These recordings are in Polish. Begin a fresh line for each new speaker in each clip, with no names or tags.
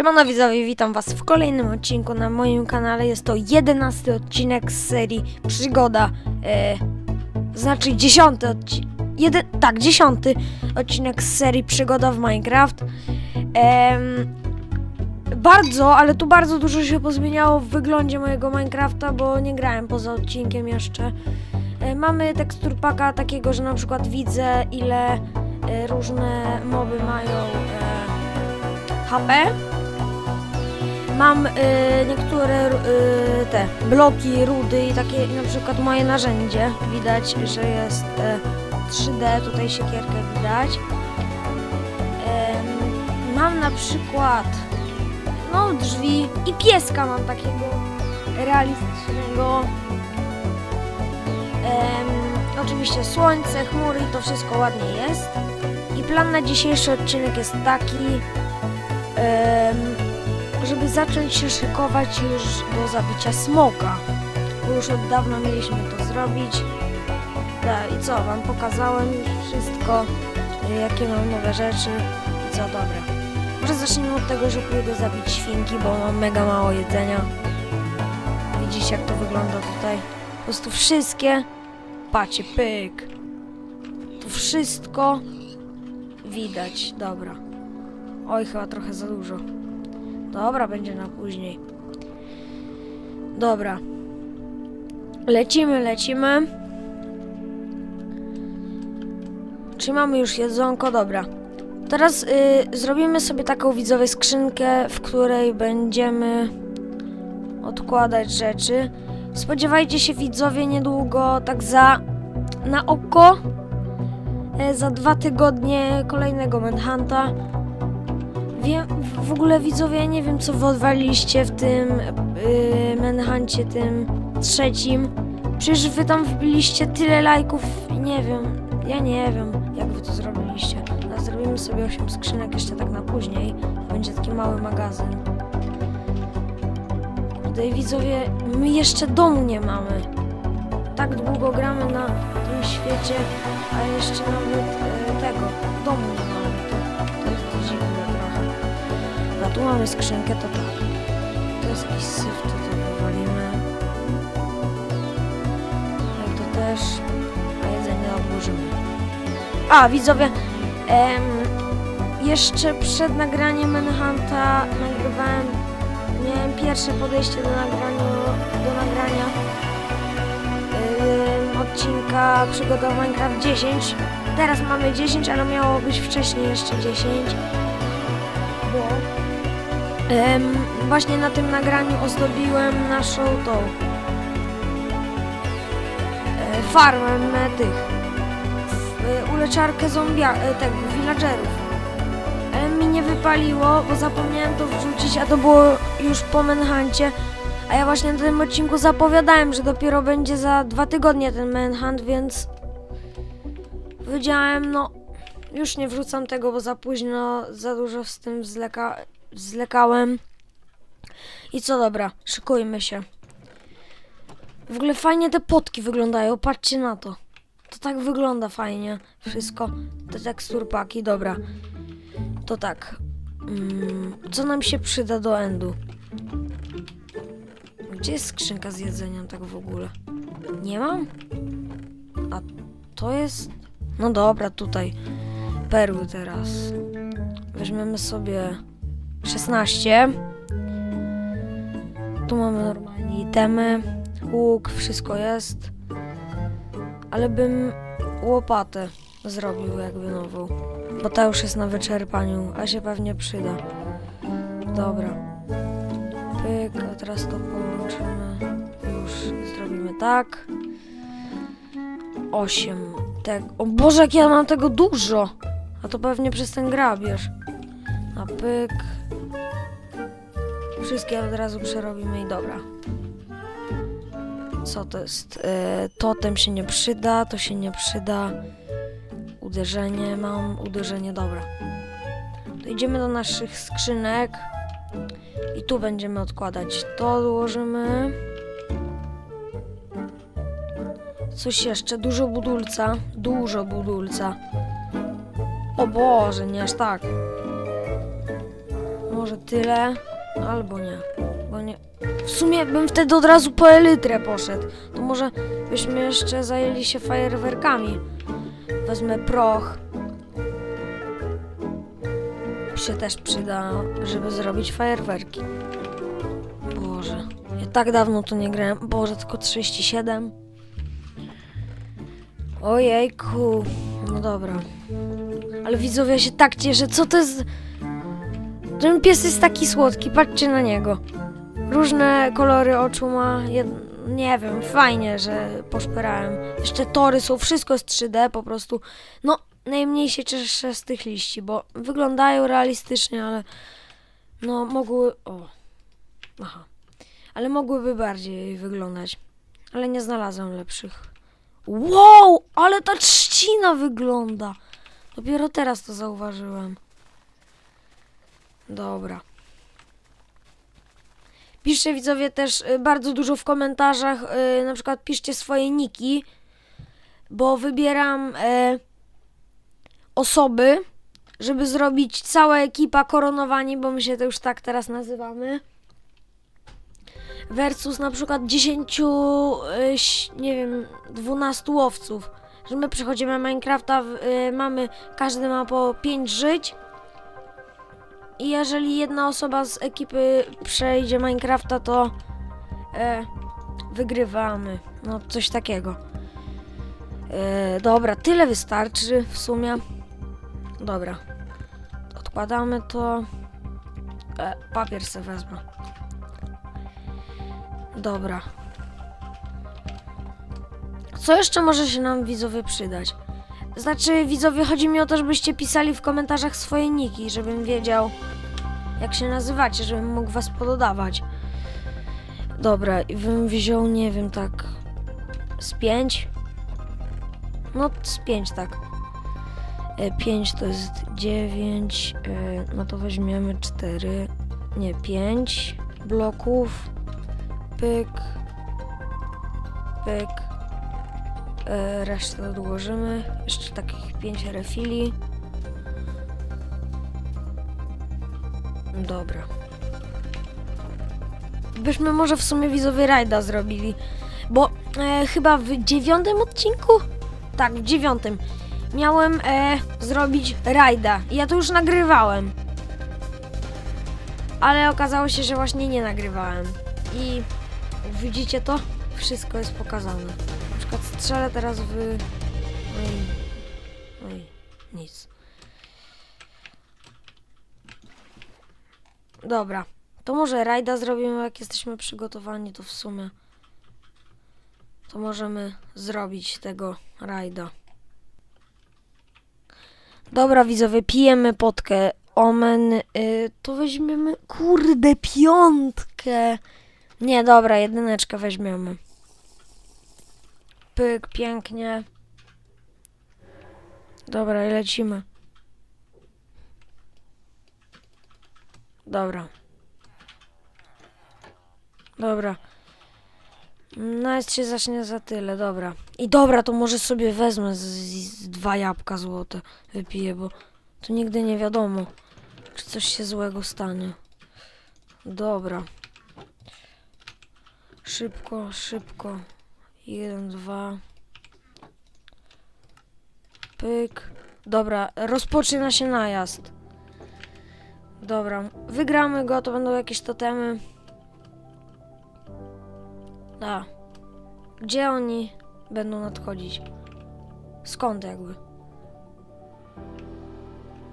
Siemano widzowie, witam was w kolejnym odcinku na moim kanale. Jest to jedenasty odcinek z serii Przygoda. E, znaczy dziesiąty odcinek. Jeden, tak, dziesiąty odcinek z serii Przygoda w Minecraft. Em, bardzo, ale tu bardzo dużo się pozmieniało w wyglądzie mojego Minecrafta, bo nie grałem poza odcinkiem jeszcze. E, mamy tekstur paka takiego, że na przykład widzę ile e, różne moby mają e, HP. Mam y, niektóre y, te bloki, rudy i takie na przykład moje narzędzie. Widać, że jest e, 3D, tutaj siekierkę widać. Em, mam na przykład no drzwi i pieska mam takiego realistycznego. Em, oczywiście słońce, chmury i to wszystko ładnie jest. I plan na dzisiejszy odcinek jest taki, em, żeby zacząć się szykować już do zabicia smoka. Bo już od dawna mieliśmy to zrobić. Da, I co, wam pokazałem już wszystko, y, jakie mam nowe rzeczy i co dobre. Może zacznijmy od tego, że pójdę zabić świnki, bo mam mega mało jedzenia. Widzicie jak to wygląda tutaj? Po prostu wszystkie, patrzcie, pyk. To wszystko widać, dobra. Oj, chyba trochę za dużo. Dobra, będzie na później. Dobra. Lecimy, lecimy. Czy mamy już jedzonko? Dobra. Teraz y, zrobimy sobie taką widzowie skrzynkę, w której będziemy odkładać rzeczy. Spodziewajcie się widzowie niedługo, tak za na oko, e, za dwa tygodnie kolejnego Manhunta. Wiem, w ogóle widzowie, nie wiem co wy odwaliliście w tym yy, Manhuncie, tym trzecim. Przecież wy tam wbiliście tyle lajków nie wiem, ja nie wiem jak wy to zrobiliście. Ale zrobimy sobie 8 skrzynek jeszcze tak na później. To będzie taki mały magazyn. Tutaj widzowie, my jeszcze domu nie mamy. Tak długo gramy na tym świecie, a jeszcze nawet e, tego domu nie mamy. Tu mamy skrzynkę, to tak. To jest jakiś syf, to to wywalimy. No to też. A jedzenie odłożymy. A, widzowie, em, jeszcze przed nagraniem Manhunta nagrywałem, miałem pierwsze podejście do nagrania, do nagrania em, odcinka Przygoda Minecraft 10. Teraz mamy 10, ale miało być wcześniej jeszcze 10 bo em, właśnie na tym nagraniu ozdobiłem naszą tą e, farmę e, tych e, uleczarkę zombia, e, tego, villagerów. Ale mi nie wypaliło, bo zapomniałem to wrzucić, a to było już po Manhuncie. A ja właśnie na tym odcinku zapowiadałem, że dopiero będzie za dwa tygodnie ten Manhunt, więc powiedziałem, no już nie wrzucam tego, bo za późno, za dużo z tym zleka, zlekałem. I co dobra, szykujmy się. W ogóle fajnie te potki wyglądają, patrzcie na to. To tak wygląda fajnie wszystko. Te teksturpaki, dobra. To tak. Mm, co nam się przyda do endu? Gdzie jest skrzynka z jedzeniem tak w ogóle? Nie mam? A to jest... No dobra, tutaj perły teraz. Weźmiemy sobie 16. Tu mamy normalnie itemy, łuk, wszystko jest. Ale bym łopatę zrobił jakby nową. Bo ta już jest na wyczerpaniu, a się pewnie przyda. Dobra. Pyk, a teraz to połączymy. Już zrobimy tak. 8. Tak. O Boże, jak ja mam tego dużo! A to pewnie przez ten grabież. A pyk. Wszystkie od razu przerobimy i dobra. Co to jest? E, totem się nie przyda, to się nie przyda. Uderzenie mam, uderzenie, dobra. To idziemy do naszych skrzynek. I tu będziemy odkładać. To odłożymy. Coś jeszcze, dużo budulca. Dużo budulca. O Boże, nie aż tak. może tyle, albo nie. Bo nie. W sumie bym wtedy od razu po elytrę poszedł. To może byśmy jeszcze zajęli się fajerwerkami. Wezmę proch. Się też przyda, żeby zrobić fajerwerki. Boże. Ja tak dawno tu nie grałem. Boże, tylko 37. Ojejku. No dobra. Ale widzowie, ja się tak cieszę. Co to jest... Ten pies jest taki słodki. Patrzcie na niego. Różne kolory oczu ma. Nie wiem, fajnie, że poszperałem. Jeszcze tory są, wszystko jest 3D po prostu. No, najmniej się cieszę z tych liści, bo wyglądają realistycznie, ale no mogły... O. Aha. Ale mogłyby bardziej wyglądać. Ale nie znalazłem lepszych. Wow, ale ta trzcina wygląda. Dopiero teraz to zauważyłem. Dobra. Piszcie widzowie też y, bardzo dużo w komentarzach, y, na przykład piszcie swoje niki, bo wybieram e, osoby, żeby zrobić cała ekipa koronowani, bo my się to już tak teraz nazywamy. Versus na przykład 10, y, ś- nie wiem, 12 łowców. Że my przechodzimy Minecrafta, y, mamy, każdy ma po 5 żyć. I jeżeli jedna osoba z ekipy przejdzie Minecrafta, to e, wygrywamy. No, coś takiego. E, dobra, tyle wystarczy w sumie. Dobra. Odkładamy to. E, papier se wezmę. Dobra. Co jeszcze może się nam widzowie przydać? Znaczy, widzowie, chodzi mi o to, żebyście pisali w komentarzach swoje niki, żebym wiedział, jak się nazywacie, żebym mógł was pododawać. Dobra, i bym wziął, nie wiem, tak z pięć. No, z pięć, tak. E, pięć to jest dziewięć, e, no to weźmiemy cztery, nie, pięć bloków. Pyk, pyk. E, resztę odłożymy. Jeszcze takich 5 refili. Dobra. Byśmy może w sumie widzowie rajda zrobili. Bo e, chyba w dziewiątym odcinku? Tak, w dziewiątym. Miałem e, zrobić rajda. Ja to już nagrywałem. Ale okazało się, że właśnie nie nagrywałem. I widzicie to? Wszystko jest pokazane. Przykład strzelę teraz w... No i nic. Dobra. To może rajda zrobimy, jak jesteśmy przygotowani, to w sumie... To możemy zrobić tego rajda. Dobra, widzowie, pijemy potkę. Omen, y, to weźmiemy... Kurde, piątkę! Nie, dobra, jedyneczkę weźmiemy. Pyk, pięknie. Dobra, i lecimy. Dobra. Dobra. Nawet się zacznie za tyle, dobra. I dobra, to może sobie wezmę z, z dwa jabłka złote. Wypiję, bo tu nigdy nie wiadomo, czy coś się złego stanie. Dobra. Szybko, szybko. Jeden, dwa. Pyk. Dobra, rozpoczyna się najazd. Dobra, wygramy go, to będą jakieś totemy. Da. Gdzie oni będą nadchodzić? Skąd jakby?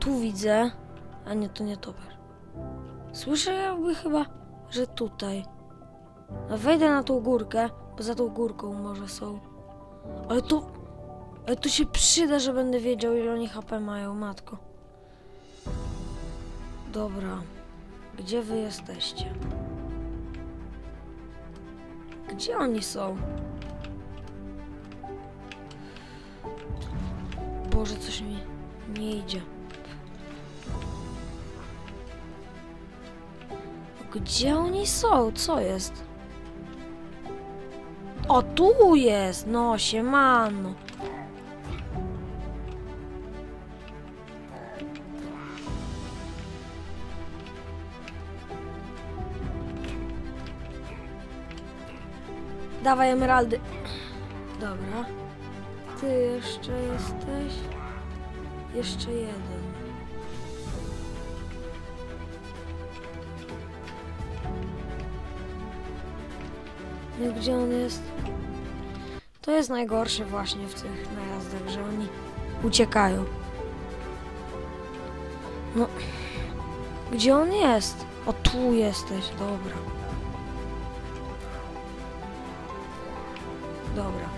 Tu widzę. A nie, to nie toper. Słyszę jakby chyba, że tutaj. No wejdę na tą górkę, za tą górką może są. Ale to... Ale to się przyda, że będę wiedział, ile oni HP mają, matko. Dobra. Gdzie wy jesteście? Gdzie oni są? Boże, coś mi nie idzie. Gdzie oni są? Co jest? O, tu jest! No, siemano. Dawaj emeraldy. Dobra. Ty jeszcze jesteś? Jeszcze jeden. Gdzie on jest? To jest najgorsze właśnie w tych najazdach, że oni uciekają. No, gdzie on jest? O, tu jesteś, dobra. Dobra.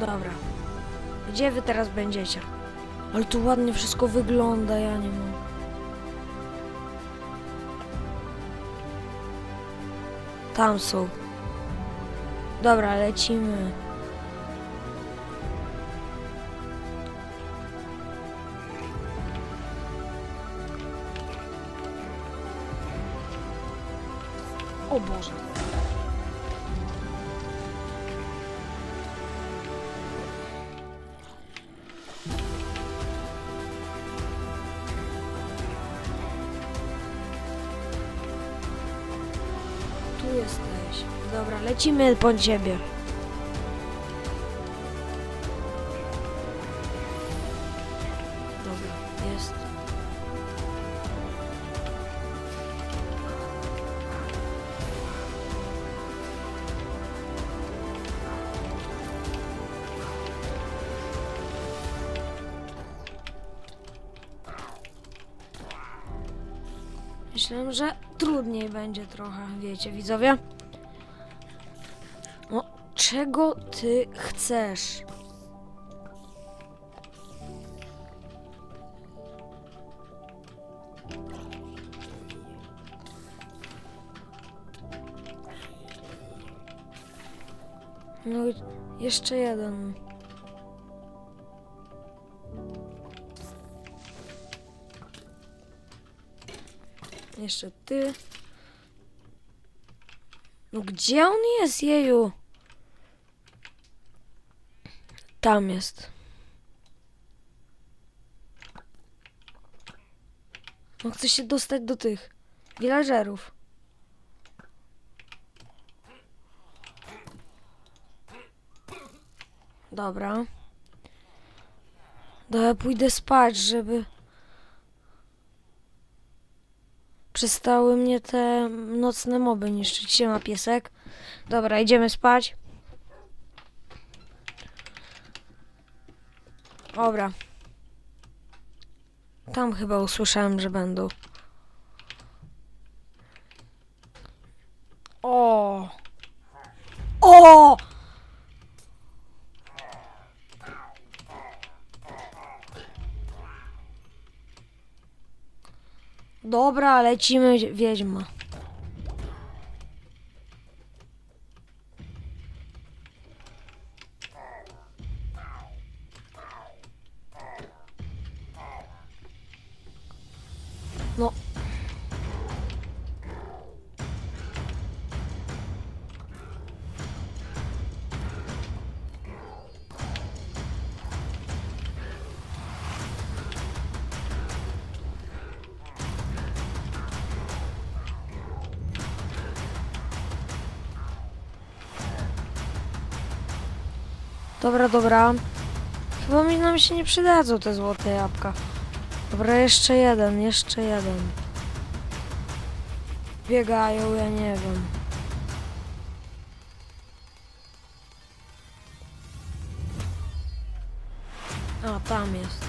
Dobra. Gdzie wy teraz będziecie? Ale tu ładnie wszystko wygląda, ja nie mogę. Tam są. Dobra, lecimy. Jesteś. Dobra, lecimy po ciebie. Będzie trochę, wiecie, widzowie. No, czego ty chcesz? No jeszcze jeden. Jeszcze ty. No gdzie on jest, jeju? Tam jest. On chce się dostać do tych villagerów. Dobra. Dobra, pójdę spać, żeby przestały mnie te nocne moby niszczyć. Siema piesek. Dobra, idziemy spać. Dobra. Tam chyba usłyszałem, że będą. O! O! Dobra, lecimy, wiedźma. No. Dobra, dobra. Chyba mi nam się nie przydadzą te złote jabłka. Dobra, jeszcze jeden, jeszcze jeden. Biegają, ja nie wiem. A, tam jest.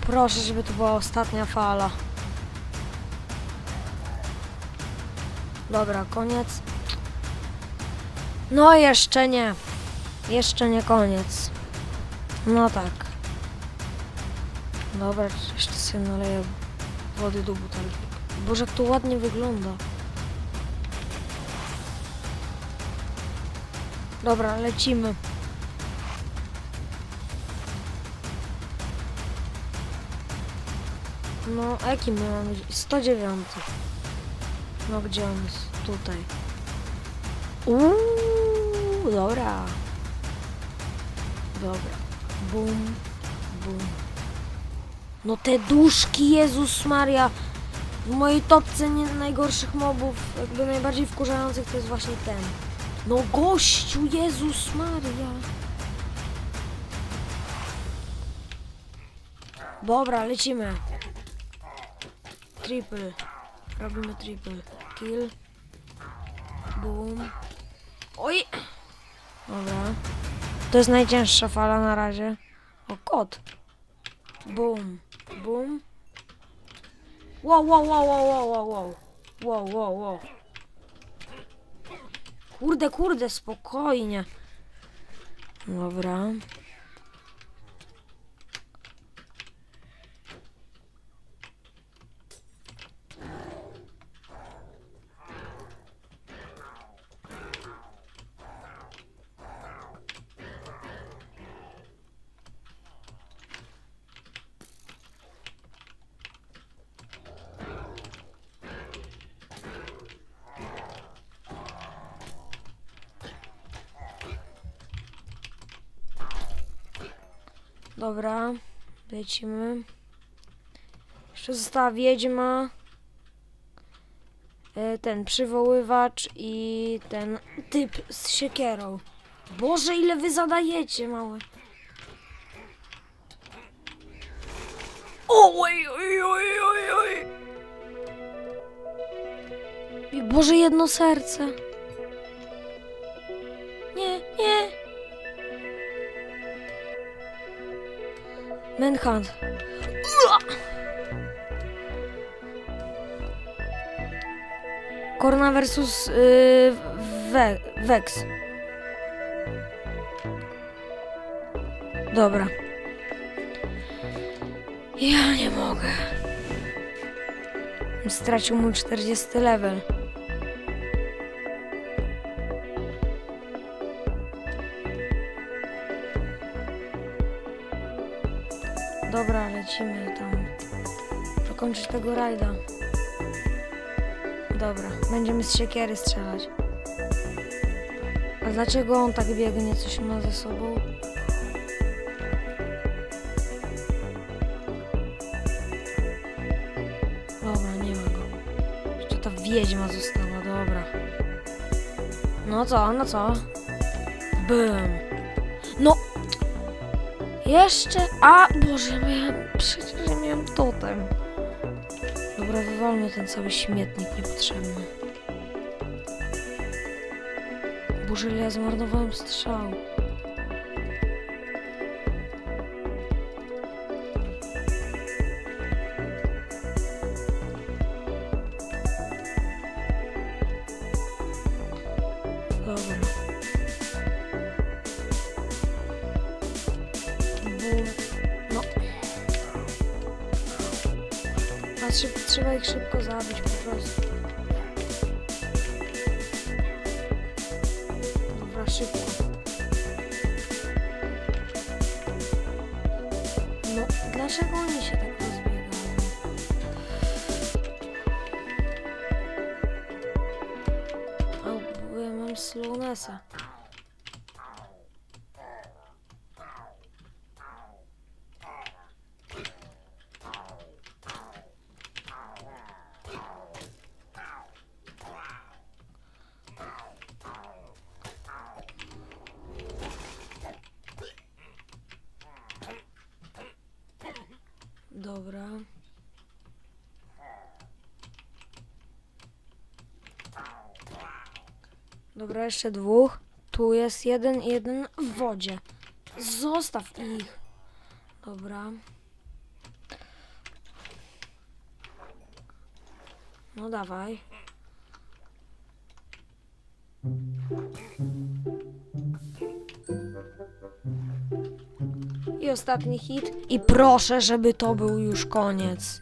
Proszę, żeby to była ostatnia fala. Dobra, koniec. No jeszcze nie. Jeszcze nie koniec. No tak. Dobra, jeszcze sobie naleję wody do butelki. Boże, jak to ładnie wygląda. Dobra, lecimy. No, a jaki my mamy? 109. No, gdzie on jest? Tutaj. Uuu, dobra. Dobra. Bum, bum. No te duszki, Jezus Maria. W mojej topce nie, najgorszych mobów, jakby najbardziej wkurzających to jest właśnie ten. No gościu, Jezus Maria. Dobra, lecimy. Triple. Robimy triple. Kill. Boom. Oj! Dobra. To jest najcięższa fala na razie. O, kot. Boom. Boom. Wow, wow, wow, wow, wow, wow, wow. Wow, wow, wow. Kurde, kurde, spokojnie. Dobra. Dobra, lecimy. Jeszcze została wiedźma. e, Ten przywoływacz i ten typ z siekierą. Boże, ile wy zadajecie, małe. Oj, oj, oj, oj, oj. Boże, jedno serce. Manhunt. Korna versus yy, We Vex. Dobra. Ja nie mogę. Stracił mój 40 level. Lecimy tam. Dokończyć tego rajda. Dobra, będziemy z siekiery strzelać. A dlaczego on tak biegnie? Coś ma ze sobą? Dobra, nie ma go. Jeszcze ta wiedźma została, dobra. No co, no co? Bym. No! Jeszcze? A, Boże, miałem, przecież ja miałem totem. Dobra, wywalmy ten cały śmietnik niepotrzebny. Boże, ja zmarnowałem strzał. A szyb, trzeba ich szybko zabić po prostu. Dobra, szybko. No, dlaczego oni się Dobra, jeszcze dwóch. Tu jest jeden i jeden w wodzie. Zostaw ich. Dobra. No dawaj. I ostatni hit. I proszę, żeby to był już koniec.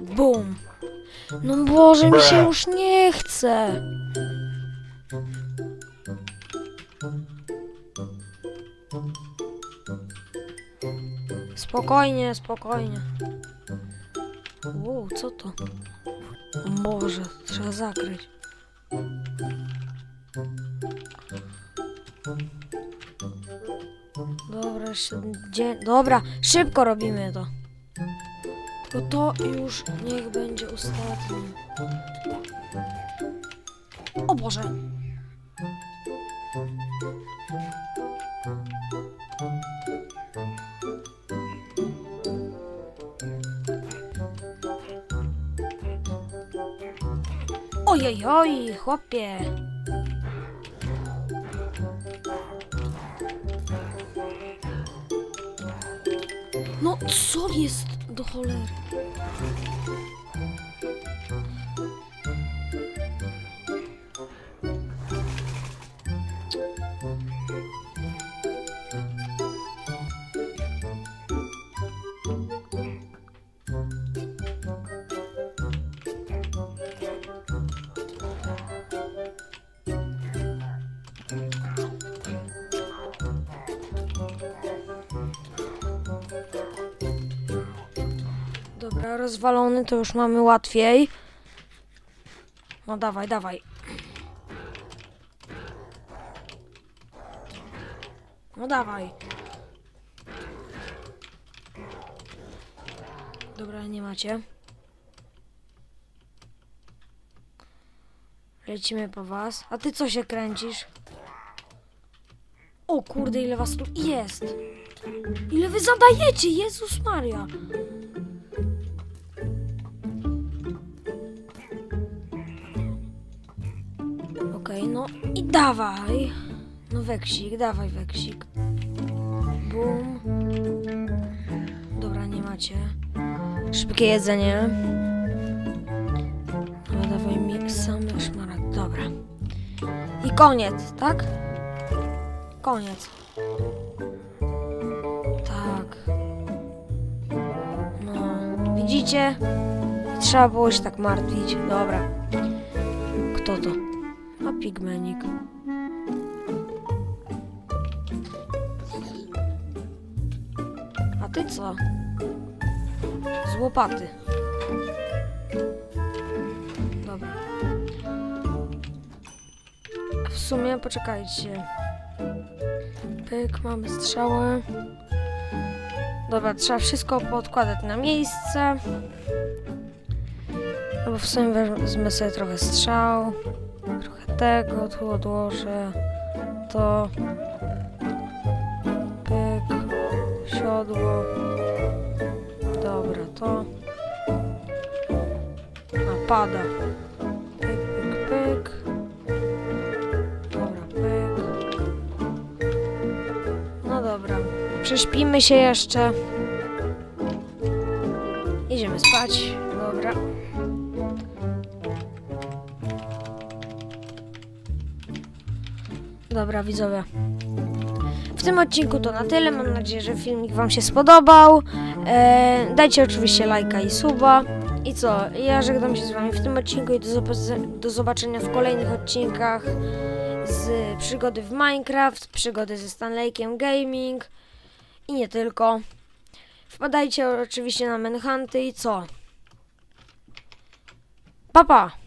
Bum. No Boże, mi się już nie chce. Spokojnie, spokojnie. Wow, co to? Boże, trzeba zakryć. Dobra, dzie- Dobra, szybko robimy to. Tylko to już niech będzie ostatni. O Boże! Ojej, oj, chłopie! No co jest do cholery? Rozwalony to już mamy łatwiej. No dawaj, dawaj. No dawaj. Dobra, nie macie. Lecimy po was. A ty co się kręcisz? O kurde, ile was tu jest! Ile wy zadajecie? Jezus Maria! Okej, no i dawaj. No weksik, dawaj weksik. Bum. Dobra, nie macie. Szybkie jedzenie. No dawaj mi same szmaragd. Dobra. I koniec, tak? Koniec. Tak. No, widzicie? Trzeba było się tak martwić. Dobra. Kto to? Pigmenik. A ty co? Z łopaty. Dobra. W sumie poczekajcie. Pyk, mamy strzałę. Dobra, trzeba wszystko podkładać na miejsce. No bo w sumie wezmę sobie trochę strzał. Tego tu odłożę. To. Pyk. Siodło. Dobra, to. A pada. Pyk, pyk, pyk. Dobra, pyk. No dobra. Prześpimy się jeszcze. Widzowie. W tym odcinku to na tyle. Mam nadzieję, że filmik Wam się spodobał. E, dajcie oczywiście lajka i suba. I co? Ja żegnam się z Wami w tym odcinku i do, do zobaczenia w kolejnych odcinkach z przygody w Minecraft, przygody ze Stanleykiem Gaming i nie tylko. Wpadajcie oczywiście na Manhunty i co? Papa! Pa.